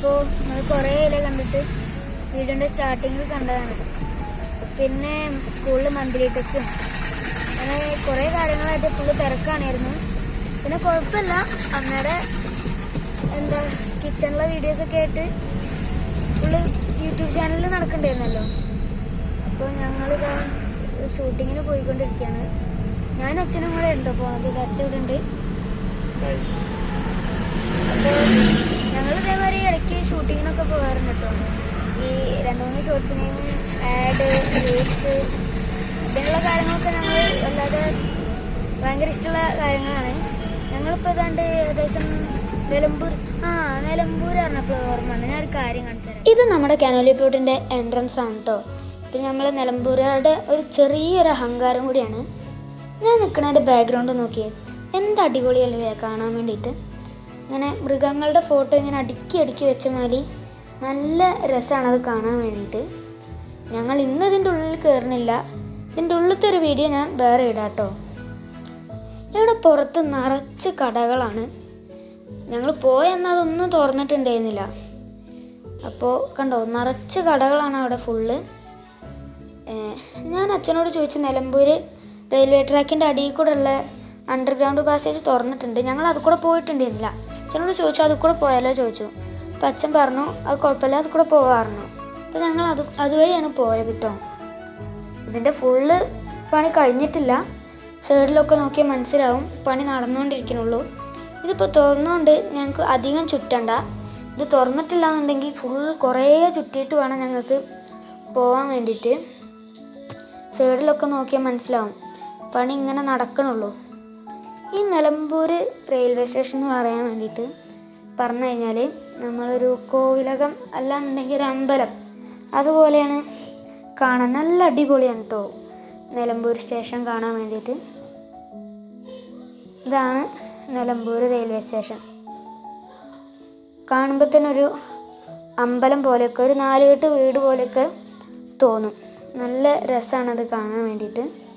അപ്പോൾ നമ്മൾ കുറേ ഇല കണ്ടിട്ട്? വീടിന്റെ സ്റ്റാർട്ടിങ്ങിൽ കണ്ടതാണ്. പിന്നെ സ്കൂളിൽ മന്ത്ലി ടെസ്റ്റും അങ്ങനെ കുറേ കാര്യങ്ങളായിട്ട് ഫുള്ള് തിരക്കാണായിരുന്നു. പിന്നെ കുഴപ്പമില്ല അമ്മയുടെ എന്താ കിച്ചണിലെ വീഡിയോസൊക്കെ ആയിട്ട് ഫുള്ള് യൂട്യൂബ് ചാനലിൽ നടക്കണ്ടായിരുന്നല്ലോ. അപ്പോൾ ഞങ്ങൾ ഷൂട്ടിങ്ങിന് പോയിക്കൊണ്ടിരിക്കുകയാണ് ഞാൻ അച്ഛനും കൂടെ ഉണ്ടോ. പോകുന്നത് അച്ഛൻ ഇവിടെ ഉണ്ട് അപ്പോൾ ഞങ്ങൾ ഇതേമാതിരി ഇടയ്ക്ക് ഷൂട്ടിങ്ങിനൊക്കെ പോകാറുണ്ട് കേട്ടോ. ഈ രണ്ട് മൂന്ന് ഷോർട്ട് ഫിലിം ആഡ് റീൽസ് ഇങ്ങനെയുള്ള കാര്യങ്ങളൊക്കെ ഞങ്ങൾ അല്ലാതെ ഭയങ്കര ഇഷ്ടമുള്ള കാര്യങ്ങളാണ്. ഞങ്ങളിപ്പോൾ ഏതാണ്ട് ഏകദേശം നിലമ്പൂർ ആ നിലമ്പൂർ പറഞ്ഞപ്പോൾ ഓർമ്മയാണ് ഞാൻ ഒരു കാര്യം കാണിച്ചു ഇത് നമ്മുടെ കാനോലി പ്യൂട്ടിന്റെ എൻട്രൻസ് ആണ് കേട്ടോ. ഇത് നമ്മൾ നിലമ്പൂരുടെ ഒരു ചെറിയൊരു അഹങ്കാരം കൂടിയാണ്. ഞാൻ നിൽക്കുന്നതിന്റെ ബാക്ക്ഗ്രൗണ്ട് നോക്കിയേ. എന്ത് അടിപൊളിയല്ലേ കാണാൻ വേണ്ടിയിട്ട്? ഇങ്ങനെ മൃഗങ്ങളുടെ ഫോട്ടോ ഇങ്ങനെ അടുക്കി അടുക്കി വെച്ച മാതിരി നല്ല രസമാണ് അത് കാണാൻ വേണ്ടിയിട്ട്. ഞങ്ങൾ ഇന്ന് ഇതിന്റെ ഉള്ളിൽ കയറണില്ല ഇതിന്റെ ഉള്ളിലത്തെ ഒരു വീഡിയോ ഞാൻ വേറെ ഇടാം കേട്ടോ. ഇവിടെ പുറത്ത് നിറച്ച് കടകളാണ്. ഞങ്ങൾ പോയെന്നാൽ അതൊന്നും തുറന്നിട്ടുണ്ടായിരുന്നില്ല. അപ്പോൾ കണ്ടോ നിറച്ച് കടകളാണ് അവിടെ ഫുള്ള് ഞാൻ അച്ഛനോട് ചോദിച്ചു നിലമ്പൂർ റെയിൽവേ ട്രാക്കിന്റെ അടിയിൽ കൂടെ ഉള്ള അണ്ടർഗ്രൗണ്ട് പാസേജ് തുറന്നിട്ടുണ്ട്. ഞങ്ങൾ അത് കൂടെ പോയിട്ടുണ്ടായിരുന്നില്ല. അച്ഛനോട് ചോദിച്ചു അത് കൂടെ പോയാലോ? ചോദിച്ചു. അപ്പം അച്ഛൻ പറഞ്ഞു അത് കുഴപ്പമില്ല അത് കൂടെ പോകാറുണ്ട് അപ്പം ഞങ്ങൾ അത് അതുവഴിയാണ് പോയത് കേട്ടോ ഇതിന്റെ ഫുള്ള് പണി കഴിഞ്ഞിട്ടില്ല. സൈഡിലൊക്കെ നോക്കിയാൽ മനസ്സിലാവും പണി നടന്നുകൊണ്ടിരിക്കണുള്ളൂ ഇതിപ്പോൾ തുറന്നുകൊണ്ട് ഞങ്ങൾക്ക് അധികം ചുറ്റണ്ട. ഇത് തുറന്നിട്ടില്ല എന്നുണ്ടെങ്കിൽ ഫുൾ കുറേ ചുറ്റിയിട്ട് വേണം ഞങ്ങൾക്ക് പോകാൻ വേണ്ടിയിട്ട്. സൈഡിലൊക്കെ നോക്കിയാൽ മനസ്സിലാവും പണി ഇങ്ങനെ നടക്കണുള്ളൂ. ഈ നിലമ്പൂർ റെയിൽവേ സ്റ്റേഷൻ എന്ന് പറയാൻ വേണ്ടിയിട്ട് പറഞ്ഞു കഴിഞ്ഞാൽ നമ്മളൊരു കോവിലകം അല്ലാന്നുണ്ടെങ്കിൽ ഒരു അമ്പലം. അതുപോലെയാണ് കാണാൻ നല്ല അടിപൊളിയാണ് കേട്ടോ നിലമ്പൂർ സ്റ്റേഷൻ കാണാൻ വേണ്ടിയിട്ട്. ഇതാണ് നിലമ്പൂർ റെയിൽവേ സ്റ്റേഷൻ. കാണുമ്പോൾ തന്നെ ഒരു അമ്പലം പോലെയൊക്കെ ഒരു നാലുകെട്ട് വീട് പോലെയൊക്കെ തോന്നും. നല്ല രസമാണ് അത് കാണാൻ വേണ്ടിയിട്ട്.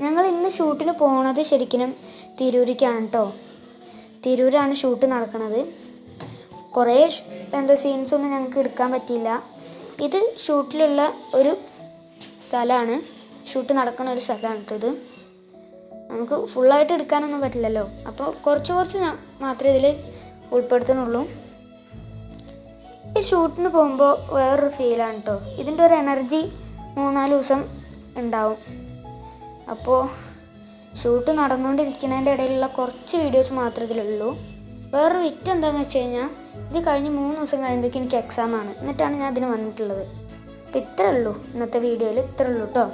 ഞങ്ങൾ ഇന്ന് ഷൂട്ടിന് പോണത് ശരിക്കും തിരൂരിക്കാണ് കേട്ടോ തിരൂരാണ് ഷൂട്ട് നടക്കുന്നത് കുറേ എന്താ സീൻസൊന്നും ഞങ്ങൾക്ക് എടുക്കാൻ പറ്റിയില്ല. ഇത് ഷൂട്ടിലുള്ള ഒരു സ്ഥലമാണ് ഷൂട്ട് നടക്കുന്ന ഒരു സ്ഥലമാണ് കേട്ടോ ഇത്. നമുക്ക് ഫുള്ളായിട്ട് എടുക്കാനൊന്നും പറ്റില്ലല്ലോ. അപ്പോൾ കുറച്ച് കുറച്ച് മാത്രമേ ഇതിൽ ഉൾപ്പെടുത്തുന്നുള്ളൂ. ഈ ഷൂട്ടിന് പോകുമ്പോൾ വേറൊരു ഫീലാണ് കേട്ടോ ഇതിന്റെ ഒരു എനർജി മൂന്നാൽ ദിവസം ഉണ്ടാവും. അപ്പോൾ ഷൂട്ട് നടന്നുകൊണ്ടിരിക്കുന്നതിന്റെ ഇടയിലുള്ള കുറച്ച് വീഡിയോസ് മാത്രമേ ഇതിലുള്ളൂ. വേറൊരു വിറ്റ് എന്താണെന്ന് വെച്ച് കഴിഞ്ഞാൽ ഇത് കഴിഞ്ഞ് മൂന്ന് ദിവസം കഴിയുമ്പോഴേക്കും എനിക്ക് എക്സാമാണ് എന്നിട്ടാണ് ഞാൻ അതിന് വന്നിട്ടുള്ളത്. അപ്പോൾ ഇത്രേ ഉള്ളൂ ഇന്നത്തെ വീഡിയോയിൽ ഇത്രേ ഉള്ളൂ കേട്ടോ